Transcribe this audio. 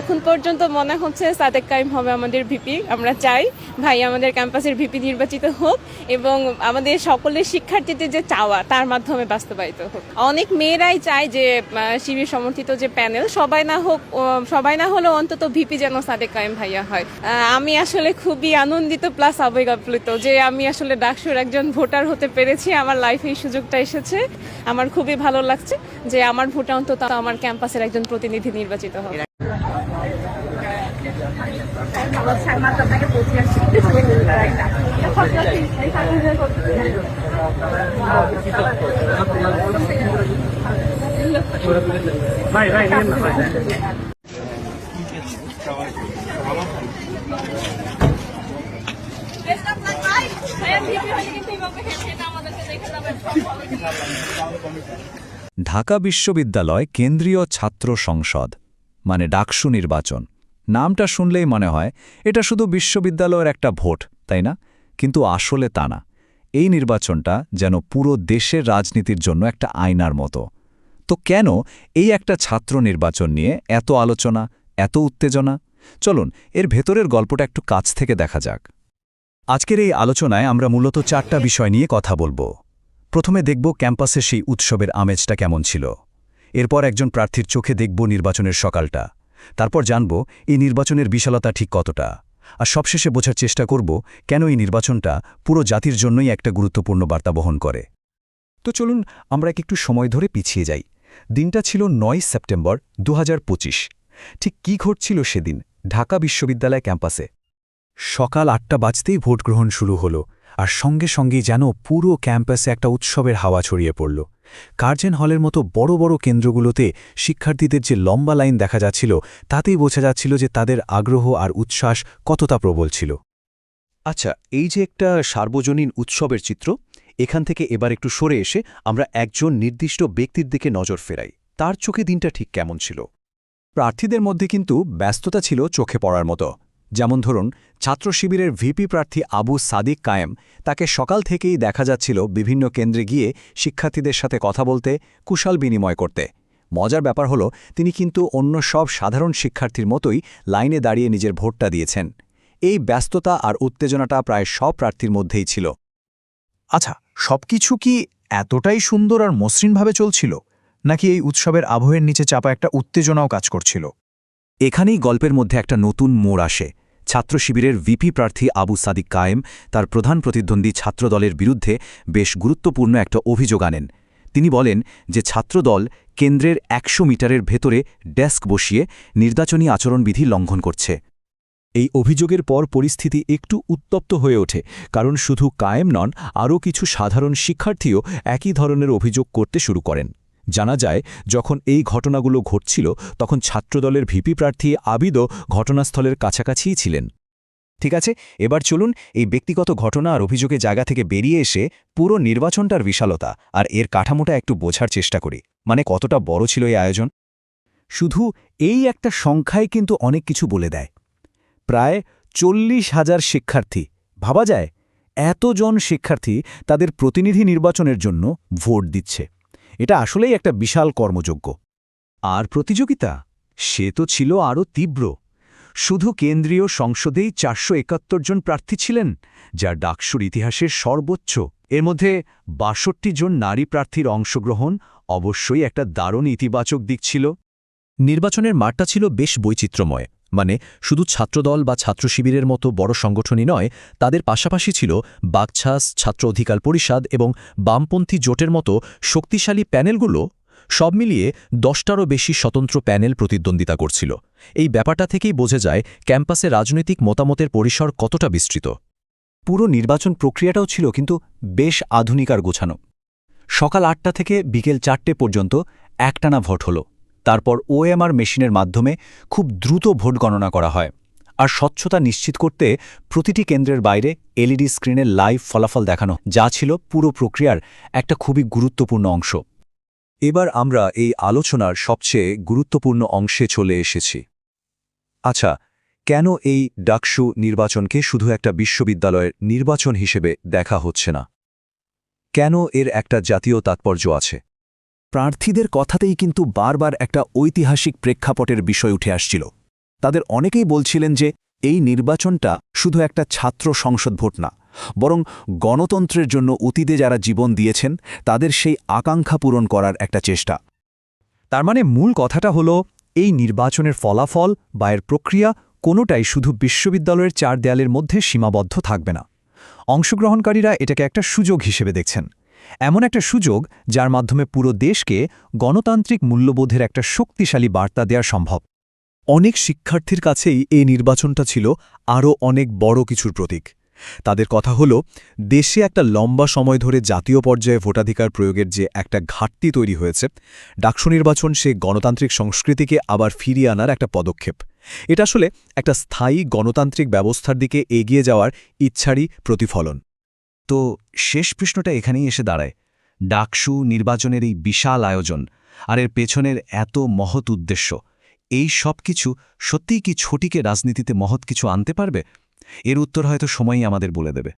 এখন পর্যন্ত মনে হচ্ছে সাদেক কাইম হবে আমাদের ভিপি। আমরা চাই ভাই আমাদের ক্যাম্পাসের ভিপি নির্বাচিত হোক এবং আমাদের সকলের শিক্ষার্থীদের যে চাওয়া, তার মাধ্যমে বাস্তবায়িত হোক। অনেক মেয়েরাই চায় যে শিবির সমর্থিত যে প্যানেল, সবাই না হোক সবাই না হলেও অন্তত ভিপি যেন সাদেক কাইম ভাইয়া হয়। আমি আসলে খুবই আনন্দিত প্লাস আবেগ যে আমি আসলে ডাকসুর একজন ভোটার হতে পেরেছি, আমার লাইফে এই সুযোগটা এসেছে। আমার খুবই ভালো লাগছে যে আমার ভোটে অন্তত আমার ক্যাম্পাসের একজন প্রতিনিধি নির্বাচিত হবে। ভাই ভাই নিন না ভাই। ঢাকা বিশ্ববিদ্যালয় কেন্দ্রীয় ছাত্র সংসদ মানে ডাকসু নির্বাচন। নামটা শুনলেই মনে হয় এটা শুধু বিশ্ববিদ্যালয়ের একটা ভোট, তাই না? কিন্তু আসলে তা না। এই নির্বাচনটা যেন পুরো দেশের রাজনীতির জন্য একটা আয়নার মতো। তো কেন এই একটা ছাত্র নির্বাচন নিয়ে এত আলোচনা, এত উত্তেজনা? চলুন, এর ভেতরের গল্পটা একটু কাছ থেকে দেখা যাক। আজকের এই আলোচনায় আমরা মূলত চারটা বিষয় নিয়ে কথা বলব। প্রথমে দেখব ক্যাম্পাসে সেই উৎসবের আমেজটা কেমন ছিল। এরপর একজন প্রার্থীর চোখে দেখব নির্বাচনের সকালটা। তারপর জানব এই নির্বাচনের বিশালতা ঠিক কতটা। আর সবশেষে বোঝার চেষ্টা করব কেন এই নির্বাচনটা পুরো জাতির জন্যই একটা গুরুত্বপূর্ণ বার্তা বহন করে। তো চলুন আমরা একটু সময় ধরে পিছিয়ে যাই। দিনটা ছিল নয় সেপ্টেম্বর দু হাজার পঁচিশ। ঠিক কি ঘটছিল সেদিন ঢাকা বিশ্ববিদ্যালয় ক্যাম্পাসে? সকাল আটটা বাজতেই ভোট গ্রহণ শুরু হলো, আর সঙ্গে সঙ্গেই যেন পুরো ক্যাম্পাসে একটা উৎসবের হাওয়া ছড়িয়ে পড়ল। কার্জেন হলের মতো বড় বড় কেন্দ্রগুলোতে শিক্ষার্থীদের যে লম্বা লাইন দেখা যাচ্ছিল, তাতেই বোঝা যাচ্ছিল যে তাদের আগ্রহ আর উচ্ছ্বাস কতটা প্রবল ছিল। আচ্ছা এই যে একটা সার্বজনীন উৎসবের চিত্র, এখান থেকে এবার একটু সরে এসে আমরা একজন নির্দিষ্ট ব্যক্তির দিকে নজর ফেরাই। তার চোখে দিনটা ঠিক কেমন ছিল? প্রার্থীদের মধ্যে কিন্তু ব্যস্ততা ছিল চোখে পড়ার মতো। যেমন ধরুন, ছাত্র শিবিরের ভিপি প্রার্থী আবু সাদিক কায়েম তাকে সকাল থেকেই দেখা যাচ্ছিল বিভিন্ন কেন্দ্রে গিয়ে শিক্ষার্থীদের সাথে কথা বলতে, কুশল বিনিময় করতে। মজার ব্যাপার হলো, তিনি কিন্তু অন্য সব সাধারণ শিক্ষার্থীর মতোই লাইনে দাঁড়িয়ে নিজের ভোটটা দিয়েছেন। এই ব্যস্ততা আর উত্তেজনাটা প্রায় সব প্রার্থীর মধ্যেই ছিল। আচ্ছা সবকিছু কি এতটাই সুন্দর আর মসৃণভাবে চলছিল? নাকি এই উৎসবের আবহের নিচে চাপা একটা উত্তেজনাও কাজ করছিল? এখানেই গল্পের মধ্যে একটা নতুন মোড় আসে। ছাত্র শিবিরের ভিপি প্রার্থী আবু সাদিক কায়েম তার প্রধান প্রতিদ্বন্দ্বী ছাত্রদলের বিরুদ্ধে বেশ গুরুত্বপূর্ণ একটা অভিযোগ আনেন। তিনি বলেন যে ছাত্রদল কেন্দ্রের একশো মিটারের ভেতরে ডেস্ক বসিয়ে নির্বাচনী আচরণবিধি লঙ্ঘন করছে। এই অভিযোগের পর পরিস্থিতি একটু উত্তপ্ত হয়ে ওঠে, কারণ শুধু কায়েম নন, আরও কিছু সাধারণ শিক্ষার্থীও একই ধরনের অভিযোগ করতে শুরু করেন। জানা যায়, যখন এই ঘটনাগুলো ঘটছিল, তখন ছাত্রদলের ভিপি প্রার্থী আবিদও ঘটনাস্থলের কাছাকাছিই ছিলেন। ঠিক আছে, এবার চলুন এই ব্যক্তিগত ঘটনা আর অভিযোগের জায়গা থেকে বেরিয়ে এসে পুরো নির্বাচনটার বিশালতা আর এর কাঠামোটা একটু বোঝার চেষ্টা করি। মানে কতটা বড় ছিল এই আয়োজন? শুধু এই একটা সংখ্যায় কিন্তু অনেক কিছু বলে দেয়। প্রায় চল্লিশ হাজার শিক্ষার্থী, ভাবা যায়, এতজন শিক্ষার্থী তাদের প্রতিনিধি নির্বাচনের জন্য ভোট দিচ্ছে। এটা আসলেই একটা বিশাল কর্মযোগ্য। আর প্রতিযোগিতা? সে তো ছিল আরও তীব্র। শুধু কেন্দ্রীয় সংসদেই চারশো একাত্তর জন প্রার্থী ছিলেন যা ডাকসুর ইতিহাসের সর্বোচ্চ। এর মধ্যে বাষট্টি জন নারী প্রার্থীর অংশগ্রহণ অবশ্যই একটা দারুণ ইতিবাচক দিক ছিল। নির্বাচনের মাঠটা ছিল বেশ বৈচিত্র্যময়। মানে শুধু ছাত্রদল বা ছাত্র শিবিরের মতো বড় সংগঠনই নয়, তাদের পাশাপাশি ছিল বাগছাস, ছাত্র অধিকার পরিষদ এবং বামপন্থী জোটের মতো শক্তিশালী প্যানেলগুলো, সব মিলিয়ে দশটারও বেশি স্বতন্ত্র প্যানেল প্রতিদ্বন্দ্বিতা করছিল। এই ব্যাপারটা থেকেই বোঝা যায় ক্যাম্পাসে রাজনৈতিক মতামতের পরিসর কতটা বিস্তৃত। পুরো নির্বাচন প্রক্রিয়াটাও ছিল কিন্তু বেশ আধুনিক আর গোছানো। সকাল আটটা থেকে বিকেল চারটে পর্যন্ত একটানা ভোট হলো। তারপর ওএমআর মেশিনের মাধ্যমে খুব দ্রুত ভোট গণনা করা হয়। আর স্বচ্ছতা নিশ্চিত করতে প্রতিটি কেন্দ্রের বাইরে এলইডি স্ক্রিনে লাইভ ফলাফল দেখানো, যা ছিল পুরো প্রক্রিয়ার একটা খুবই গুরুত্বপূর্ণ অংশ। এবার আমরা এই আলোচনার সবচেয়ে গুরুত্বপূর্ণ অংশে চলে এসেছি। আচ্ছা কেন এই ডাকসু নির্বাচনকে শুধু একটা বিশ্ববিদ্যালয়ের নির্বাচন হিসেবে দেখা হচ্ছে না? কেন এর একটা জাতীয় তাৎপর্য আছে? প্রার্থীদের কথাতেই কিন্তু বারবার একটা ঐতিহাসিক প্রেক্ষাপটের বিষয় উঠে আসছিল। তাদের অনেকেই বলছিলেন যে, এই নির্বাচনটা শুধু একটা ছাত্র সংসদ ভোট না, বরং গণতন্ত্রের জন্য অতীতে যারা জীবন দিয়েছেন, তাদের সেই আকাঙ্ক্ষা পূরণ করার একটা চেষ্টা। তার মানে মূল কথাটা হলো, এই নির্বাচনের ফলাফল বা এর প্রক্রিয়া কোনোটাই শুধু বিশ্ববিদ্যালয়ের চার দেয়ালের মধ্যে সীমাবদ্ধ থাকবে না। অংশগ্রহণকারীরা এটাকে একটা সুযোগ হিসেবে দেখছেন। এমন একটা সুযোগ যার মাধ্যমে পুরো দেশকে গণতান্ত্রিক মূল্যবোধের একটা শক্তিশালী বার্তা দেওয়া সম্ভব। অনেক শিক্ষার্থীর কাছেই এই নির্বাচনটা ছিল আরও অনেক বড় কিছুর প্রতীক। তাদের কথা হল, দেশে একটা লম্বা সময় ধরে জাতীয় পর্যায়ে ভোটাধিকার প্রয়োগের যে একটা ঘাটতি তৈরি হয়েছে, ডাকসু নির্বাচন সে গণতান্ত্রিক সংস্কৃতিকে আবার ফিরিয়ে আনার একটা পদক্ষেপ। এটা আসলে একটা স্থায়ী গণতান্ত্রিক ব্যবস্থার দিকে এগিয়ে যাওয়ার ইচ্ছারই প্রতিফলন। তো শেষ প্রশ্নটা এখানেই এসে দাঁড়ায়। ডাকসু নির্বাচনের এই বিশাল আয়োজন আর এর পেছনের এত মহৎ উদ্দেশ্য, এই সব কিছু সত্যিই কি ছটিকে রাজনীতিতে মহৎ কিছু আনতে পারবে? এর উত্তর হয়তো সময়ই আমাদের বলে দেবে।